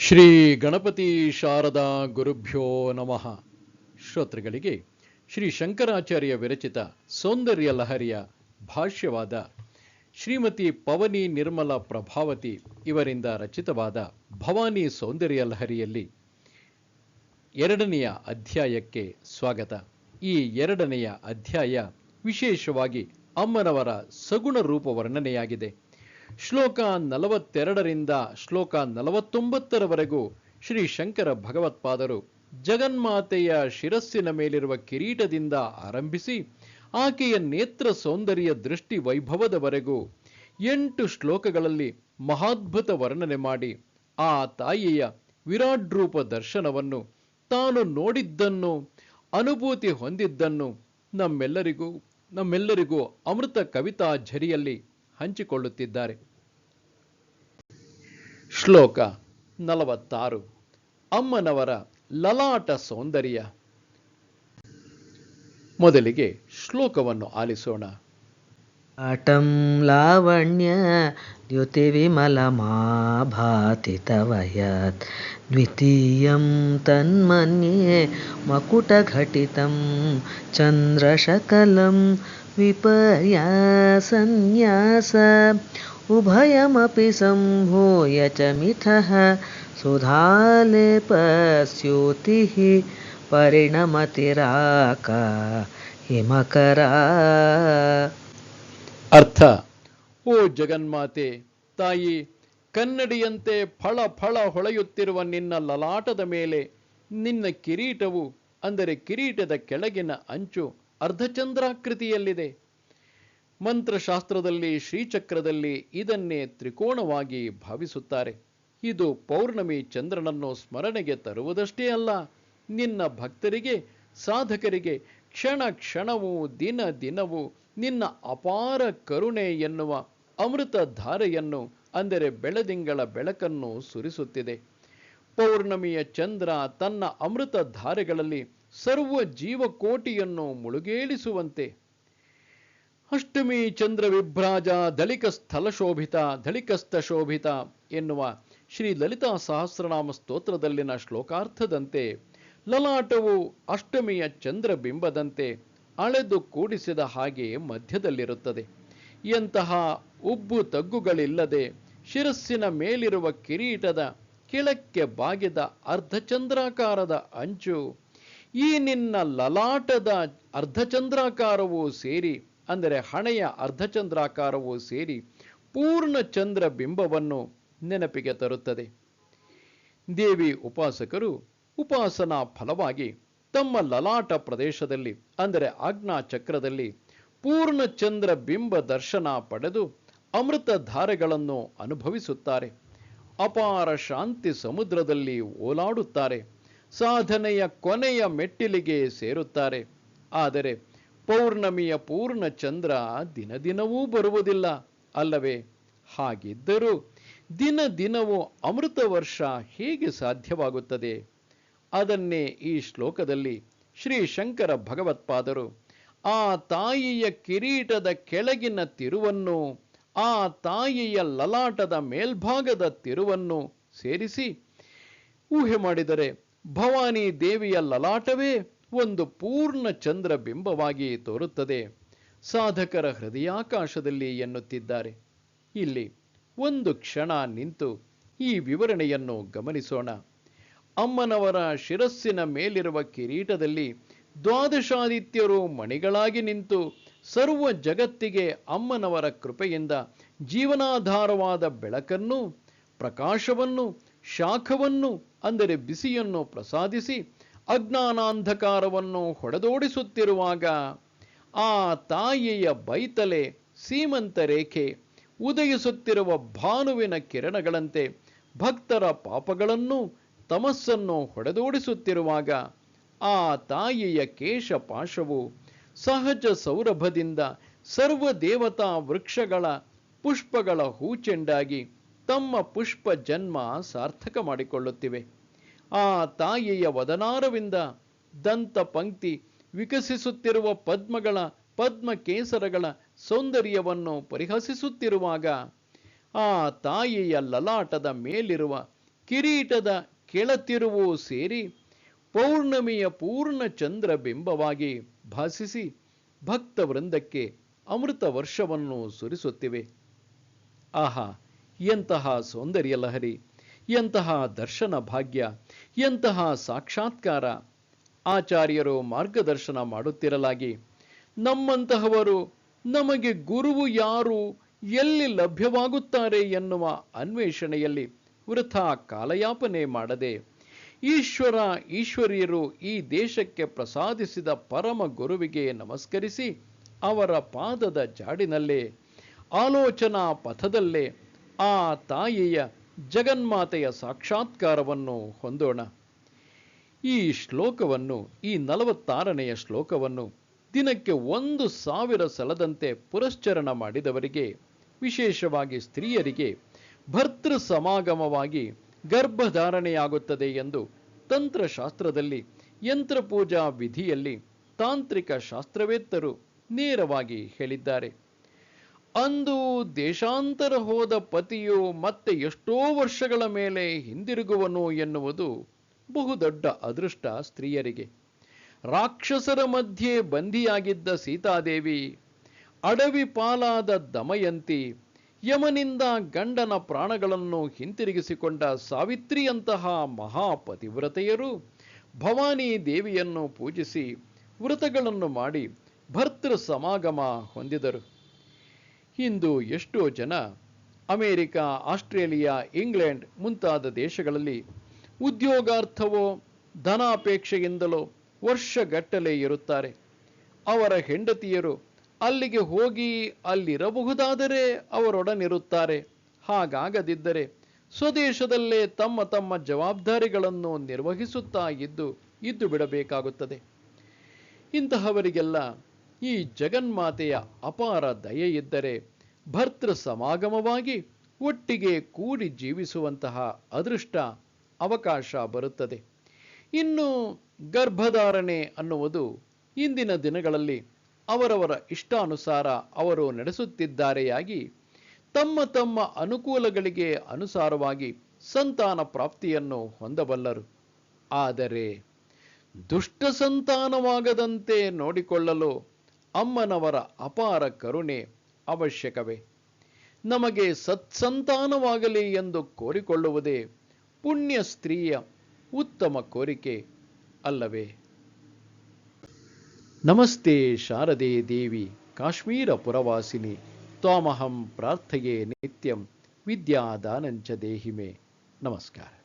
ಶ್ರೀ ಗಣಪತಿ ಶಾರದಾ ಗುರುಭ್ಯೋ ನಮಃ. ಶ್ರೋತೃಗಳಿಗೆ ಶ್ರೀ ಶಂಕರಾಚಾರ್ಯ ವಿರಚಿತ ಸೌಂದರ್ಯ ಲಹರಿಯ ಭಾಷ್ಯವಾದ ಶ್ರೀಮತಿ ಪವನಿ ನಿರ್ಮಲ ಪ್ರಭಾವತಿ ಇವರಿಂದ ರಚಿತವಾದ ಭವಾನಿ ಸೌಂದರ್ಯ ಲಹರಿಯಲ್ಲಿ ಎರಡನೆಯ ಅಧ್ಯಾಯಕ್ಕೆ ಸ್ವಾಗತ. ಈ ಎರಡನೆಯ ಅಧ್ಯಾಯ ವಿಶೇಷವಾಗಿ ಅಮ್ಮನವರ ಸಗುಣ ರೂಪ ವರ್ಣನೆಯಾಗಿದೆ. ಶ್ಲೋಕ ನಲವತ್ತೆರಡರಿಂದ ಶ್ಲೋಕ ನಲವತ್ತೊಂಬತ್ತರವರೆಗೂ ಶ್ರೀ ಶಂಕರ ಭಗವತ್ಪಾದರು ಜಗನ್ಮಾತೆಯ ಶಿರಸ್ಸಿನ ಮೇಲಿರುವ ಕಿರೀಟದಿಂದ ಆರಂಭಿಸಿ ಆಕೆಯ ನೇತ್ರ ಸೌಂದರ್ಯ ದೃಷ್ಟಿ ವೈಭವದವರೆಗೂ ಎಂಟು ಶ್ಲೋಕಗಳಲ್ಲಿ ಮಹಾದ್ಭುತ ವರ್ಣನೆ ಮಾಡಿ ಆ ತಾಯಿಯ ವಿರಾಟ್ ರೂಪ ದರ್ಶನವನ್ನು ತಾನು ನೋಡಿದ್ದನ್ನು, ಅನುಭೂತಿ ಹೊಂದಿದ್ದನ್ನು ನಮ್ಮೆಲ್ಲರಿಗೂ ನಮ್ಮೆಲ್ಲರಿಗೂ ಅಮೃತ ಕವಿತಾ ಝರಿಯಲ್ಲಿ ಹಂಚಿಕೊಳ್ಳುತ್ತಿದ್ದಾರೆ. ಶ್ಲೋಕ ನಲವತ್ತಾರು. ಅಮ್ಮನವರ ಲಲಾಟ ಸೌಂದರ್ಯ. ಮೊದಲಿಗೆ ಶ್ಲೋಕವನ್ನು ಆಲಿಸೋಣ. ಆಟಂ ಲಾವಣ್ಯ ಭಾತಿ ತವಯತ್ ದ್ವಿತೀಯಂ ತನ್ಮನ್ಯೆ ಮಕುಟಘಟಿತಂ ಚಂದ್ರಶಕಲಂ ವಿಪರ್ಯಾಸನ್ಯಾಸ ಉಭಯಮಪಿ ಸಂಭೂಯ ಚ ಮಿಥಃ ಪರಿಣಮತಿ ಪರಿಣಮತಿರಾಕ ಹಿಮಕರ ಅರ್ಥ ಓ ಜಗನ್ಮಾತೆ ತಾಯಿ ಕನ್ನಡಿಯಂತೆ ಫಳ ಫಳ ಹೊಳೆಯುತ್ತಿರುವ ನಿನ್ನ ಲಲಾಟದ ಮೇಲೆ ನಿನ್ನ ಕಿರೀಟವು ಅಂದರೆ ಕಿರೀಟದ ಕೆಳಗಿನ ಅಂಚು ಅರ್ಧಚಂದ್ರಾಕೃತಿಯಲ್ಲಿದೆ. ಮಂತ್ರಶಾಸ್ತ್ರದಲ್ಲಿ ಶ್ರೀಚಕ್ರದಲ್ಲಿ ಇದನ್ನೇ ತ್ರಿಕೋಣವಾಗಿ ಭಾವಿಸುತ್ತಾರೆ. ಇದು ಪೌರ್ಣಮಿ ಚಂದ್ರನನ್ನು ಸ್ಮರಣೆಗೆ ತರುವುದಷ್ಟೇ ಅಲ್ಲ, ನಿನ್ನ ಭಕ್ತರಿಗೆ, ಸಾಧಕರಿಗೆ ಕ್ಷಣ ಕ್ಷಣವೂ ದಿನ ದಿನವೂ ನಿನ್ನ ಅಪಾರ ಕರುಣೆ ಎನ್ನುವ ಅಮೃತ ಧಾರೆಯನ್ನು ಅಂದರೆ ಬೆಳದಿಂಗಳ ಬೆಳಕನ್ನು ಸುರಿಸುತ್ತಿದೆ. ಪೌರ್ಣಮಿಯ ಚಂದ್ರ ತನ್ನ ಅಮೃತ ಧಾರೆಗಳಲ್ಲಿ ಸರ್ವ ಜೀವಕೋಟಿಯನ್ನು ಮುಳುಗೇಳಿಸುವಂತೆ. ಅಷ್ಟಮಿ ಚಂದ್ರ ವಿಭ್ರಾಜ ದಳಿಕ ಸ್ಥಳ ಶೋಭಿತ ದಳಿಕಸ್ಥ ಶೋಭಿತ ಎನ್ನುವ ಶ್ರೀ ಲಲಿತಾ ಸಹಸ್ರನಾಮ ಸ್ತೋತ್ರದಲ್ಲಿನ ಶ್ಲೋಕಾರ್ಥದಂತೆ, ಲಲಾಟವು ಅಷ್ಟಮಿಯ ಚಂದ್ರ ಬಿಂಬದಂತೆ ಅಳೆದು ಕೂಡಿಸಿದ ಹಾಗೆ ಮಧ್ಯದಲ್ಲಿರುತ್ತದೆ. ಎಂತಹ ಉಬ್ಬು ತಗ್ಗುಗಳಿಲ್ಲದೆ ಶಿರಸ್ಸಿನ ಮೇಲಿರುವ ಕಿರೀಟದ ಕೆಳಕ್ಕೆ ಬಾಗಿದ ಅರ್ಧಚಂದ್ರಾಕಾರದ ಅಂಚು ಈ ನಿನ್ನ ಲಲಾಟದ ಅರ್ಧಚಂದ್ರಾಕಾರವು ಸೇರಿ, ಅಂದರೆ ಹಣೆಯ ಅರ್ಧಚಂದ್ರಾಕಾರವು ಸೇರಿ ಪೂರ್ಣ ಚಂದ್ರ ಬಿಂಬವನ್ನು ನೆನಪಿಗೆ ತರುತ್ತದೆ. ದೇವಿ ಉಪಾಸಕರು ಉಪಾಸನಾ ಫಲವಾಗಿ ತಮ್ಮ ಲಲಾಟ ಪ್ರದೇಶದಲ್ಲಿ, ಅಂದರೆ ಆಜ್ಞಾ ಚಕ್ರದಲ್ಲಿ ಪೂರ್ಣ ಚಂದ್ರ ಬಿಂಬ ದರ್ಶನ ಪಡೆದು ಅಮೃತ ಧಾರೆಗಳನ್ನು ಅನುಭವಿಸುತ್ತಾರೆ. ಅಪಾರ ಶಾಂತಿ ಸಮುದ್ರದಲ್ಲಿ ಓಲಾಡುತ್ತಾರೆ. ಸಾಧನೆಯ ಕೊನೆಯ ಮೆಟ್ಟಿಲಿಗೆ ಸೇರುತ್ತಾರೆ. ಆದರೆ ಪೌರ್ಣಮಿಯ ಪೂರ್ಣ ಚಂದ್ರ ದಿನ ದಿನವೂ ಬರುವುದಿಲ್ಲ. ಅಲ್ಲವೇ, ಹಾಗಿದ್ದರೂ ದಿನ ದಿನವೂ ಅಮೃತ ವರ್ಷ ಹೇಗೆ ಸಾಧ್ಯವಾಗುತ್ತದೆ? ಅದನ್ನೇ ಈ ಶ್ಲೋಕದಲ್ಲಿ ಶ್ರೀ ಶಂಕರ ಭಗವತ್ಪಾದರು, ಆ ತಾಯಿಯ ಕಿರೀಟದ ಕೆಳಗಿನ ತಿರುವನ್ನು, ಆ ತಾಯಿಯ ಲಲಾಟದ ಮೇಲ್ಭಾಗದ ತಿರುವನ್ನು ಸೇರಿಸಿ ಊಹೆ ಮಾಡಿದರೆ ಭವಾನಿ ದೇವಿಯ ಲಲಾಟವೇ ಒಂದು ಪೂರ್ಣ ಚಂದ್ರ ಬಿಂಬವಾಗಿ ತೋರುತ್ತದೆ. ಸಾಧಕರ ಹೃದಯಾಕಾಶದಲ್ಲಿ ಎನ್ನುತ್ತಿದ್ದಾರೆ. ಇಲ್ಲಿ ಒಂದು ಕ್ಷಣ ನಿಂತು ಈ ವಿವರಣೆಯನ್ನು ಗಮನಿಸೋಣ. ಅಮ್ಮನವರ ಶಿರಸ್ಸಿನ ಮೇಲಿರುವ ಕಿರೀಟದಲ್ಲಿ ದ್ವಾದಶಾದಿತ್ಯರು ಮಣಿಗಳಾಗಿ ನಿಂತು ಸರ್ವ ಜಗತ್ತಿಗೆ ಅಮ್ಮನವರ ಕೃಪೆಯಿಂದ ಜೀವನಾಧಾರವಾದ ಬೆಳಕನ್ನು ಪ್ರಕಾಶವನ್ನು ಶಾಖವನ್ನು, ಅಂದರೆ ಬಿಸಿಯನ್ನು ಪ್ರಸಾದಿಸಿ, ಅಜ್ಞಾನಾಂಧಕಾರವನ್ನು ಹೊಡೆದೋಡಿಸುತ್ತಿರುವಾಗ ಆ ತಾಯಿಯ ಬೈತಲೆ ಸೀಮಂತ ರೇಖೆ ಉದಯಿಸುತ್ತಿರುವ ಭಾನುವಿನ ಕಿರಣಗಳಂತೆ ಭಕ್ತರ ಪಾಪಗಳನ್ನು ತಮಸ್ಸನ್ನು ಹೊಡೆದೋಡಿಸುತ್ತಿರುವಾಗ ಆ ತಾಯಿಯ ಕೇಶಪಾಶವು ಸಹಜ ಸೌರಭದಿಂದ ಸರ್ವ ದೇವತಾ ವೃಕ್ಷಗಳ ಪುಷ್ಪಗಳ ಹೂಚೆಂಡಾಗಿ ತಮ್ಮ ಪುಷ್ಪ ಜನ್ಮ ಸಾರ್ಥಕ ಮಾಡಿಕೊಳ್ಳುತ್ತಿವೆ. ಆ ತಾಯಿಯ ವದನಾರವಿಂದ ದಂತ ಪಂಕ್ತಿ ವಿಕಸಿಸುತ್ತಿರುವ ಪದ್ಮಗಳ ಪದ್ಮ ಕೇಸರಗಳ ಸೌಂದರ್ಯವನ್ನು ಪರಿಹಸಿಸುತ್ತಿರುವಾಗ ಆ ತಾಯಿಯ ಲಲಾಟದ ಮೇಲಿರುವ ಕಿರೀಟದ ಕೆಳತಿರುವು ಸೇರಿ ಪೌರ್ಣಮಿಯ ಪೂರ್ಣ ಚಂದ್ರ ಬಿಂಬವಾಗಿ ಭಾಸಿಸಿ ಭಕ್ತ ವೃಂದಕ್ಕೆ ಅಮೃತ ವರ್ಷವನ್ನು ಸುರಿಸುತ್ತಿವೆ. ಆಹಾ! ಎಂತಹ ಸೌಂದರ್ಯ ಲಹರಿ, ಎಂತಹ ದರ್ಶನ ಭಾಗ್ಯ, ಎಂತಹ ಸಾಕ್ಷಾತ್ಕಾರ. ಆಚಾರ್ಯರು ಮಾರ್ಗದರ್ಶನ ಮಾಡುತ್ತಿರಲಾಗಿ, ನಮ್ಮಂತಹವರು ನಮಗೆ ಗುರುವು ಯಾರು, ಎಲ್ಲಿ ಲಭ್ಯವಾಗುತ್ತಾರೆ ಎನ್ನುವ ಅನ್ವೇಷಣೆಯಲ್ಲಿ ವೃಥ ಕಾಲಯಾಪನೆ ಮಾಡದೆ, ಈಶ್ವರ ಈಶ್ವರಿಯರು ಈ ದೇಶಕ್ಕೆ ಪ್ರಸಾದಿಸಿದ ಪರಮ ಗುರುವಿಗೆ ನಮಸ್ಕರಿಸಿ ಅವರ ಪಾದದ ಜಾಡಿನಲ್ಲೇ, ಆಲೋಚನಾ ಪಥದಲ್ಲೇ ಆ ತಾಯಿಯ ಜಗನ್ಮಾತೆಯ ಸಾಕ್ಷಾತ್ಕಾರವನ್ನು ಹೊಂದೋಣ. ಈ ಶ್ಲೋಕವನ್ನು, ಈ ನಲವತ್ತಾರನೆಯ ಶ್ಲೋಕವನ್ನು ದಿನಕ್ಕೆ ಒಂದು ಸಾವಿರ ಸಲದಂತೆ ಪುರಶ್ಚರಣ ಮಾಡಿದವರಿಗೆ, ವಿಶೇಷವಾಗಿ ಸ್ತ್ರೀಯರಿಗೆ ಭರ್ತೃ ಸಮಾಗಮವಾಗಿ ಗರ್ಭಧಾರಣೆಯಾಗುತ್ತದೆ ಎಂದು ತಂತ್ರಶಾಸ್ತ್ರದಲ್ಲಿ, ಯಂತ್ರಪೂಜಾ ವಿಧಿಯಲ್ಲಿ ತಾಂತ್ರಿಕ ಶಾಸ್ತ್ರವೇತ್ತರು ನೇರವಾಗಿ ಹೇಳಿದ್ದಾರೆ. ಅಂದು ದೇಶಾಂತರ ಹೋದ ಪತಿಯು ಮತ್ತೆ ಎಷ್ಟೋ ವರ್ಷಗಳ ಮೇಲೆ ಹಿಂದಿರುಗುವನು ಎನ್ನುವುದು ಬಹುದೊಡ್ಡ ಅದೃಷ್ಟ ಸ್ತ್ರೀಯರಿಗೆ. ರಾಕ್ಷಸರ ಮಧ್ಯೆ ಬಂಧಿಯಾಗಿದ್ದ ಸೀತಾದೇವಿ, ಅಡವಿ ಪಾಲಾದ ದಮಯಂತಿ, ಯಮನಿಂದ ಗಂಡನ ಪ್ರಾಣಗಳನ್ನು ಹಿಂತಿರುಗಿಸಿಕೊಂಡ ಸಾವಿತ್ರಿಯಂತಹ ಮಹಾಪತಿವ್ರತೆಯರು ಭವಾನಿ ದೇವಿಯನ್ನು ಪೂಜಿಸಿ ವ್ರತಗಳನ್ನು ಮಾಡಿ ಭರ್ತೃ ಸಮಾಗಮ ಹೊಂದಿದರು. ಇಂದು ಎಷ್ಟೋ ಜನ ಅಮೆರಿಕ, ಆಸ್ಟ್ರೇಲಿಯಾ, ಇಂಗ್ಲೆಂಡ್ ಮುಂತಾದ ದೇಶಗಳಲ್ಲಿ ಉದ್ಯೋಗಾರ್ಥವೋ ಧನಾಪೇಕ್ಷೆಯಿಂದಲೋ ವರ್ಷಗಟ್ಟಲೆ ಇರುತ್ತಾರೆ. ಅವರ ಹೆಂಡತಿಯರು ಅಲ್ಲಿಗೆ ಹೋಗಿ ಅಲ್ಲಿರಬಹುದಾದರೆ ಅವರೊಡನಿರುತ್ತಾರೆ. ಹಾಗಾಗದಿದ್ದರೆ ಸ್ವದೇಶದಲ್ಲೇ ತಮ್ಮ ತಮ್ಮ ಜವಾಬ್ದಾರಿಗಳನ್ನು ನಿರ್ವಹಿಸುತ್ತಾ ಇದ್ದು ಇದ್ದು ಬಿಡಬೇಕಾಗುತ್ತದೆ. ಇಂತಹವರಿಗೆಲ್ಲ ಈ ಜಗನ್ಮಾತೆಯ ಅಪಾರ ದಯೆಯಿದ್ದರೆ ಭರ್ತೃ ಸಮಾಗಮವಾಗಿ ಒಟ್ಟಿಗೆ ಕೂಡಿ ಜೀವಿಸುವಂತಹ ಅದೃಷ್ಟ ಅವಕಾಶ ಬರುತ್ತದೆ. ಇನ್ನು ಗರ್ಭಧಾರಣೆ ಅನ್ನುವುದು ಇಂದಿನ ದಿನಗಳಲ್ಲಿ ಅವರವರ ಇಷ್ಟಾನುಸಾರ ಅವರು ನಡೆಸುತ್ತಿದ್ದಾರೆಯಾಗಿ ತಮ್ಮ ತಮ್ಮ ಅನುಕೂಲಗಳಿಗೆ ಅನುಸಾರವಾಗಿ ಸಂತಾನ ಪ್ರಾಪ್ತಿಯನ್ನು ಹೊಂದಬಲ್ಲರು. ಆದರೆ ದುಷ್ಟ ಸಂತಾನವಾಗದಂತೆ ನೋಡಿಕೊಳ್ಳಲು ಅಮ್ಮನವರ ಅಪಾರ ಕರುಣೆ ಅವಶ್ಯಕವೇ. ನಮಗೆ ಸತ್ಸಂತಾನವಾಗಲಿ ಎಂದು ಕೋರಿಕೊಳ್ಳುವುದೇ ಪುಣ್ಯ ಸ್ತ್ರೀಯ ಉತ್ತಮ ಕೋರಿಕೆ ಅಲ್ಲವೇ. ನಮಸ್ತೆ ಶಾರದೆ ದೇವಿ ಕಾಶ್ಮೀರ ಪುರವಾಸಿನಿ. ತ್ವಾಮಹಂ ಪ್ರಾರ್ಥೆಯೇ ನಿತ್ಯಂ ವಿದ್ಯಾದಾನಂಚ ದೇಹಿಮೆ. ನಮಸ್ಕಾರ.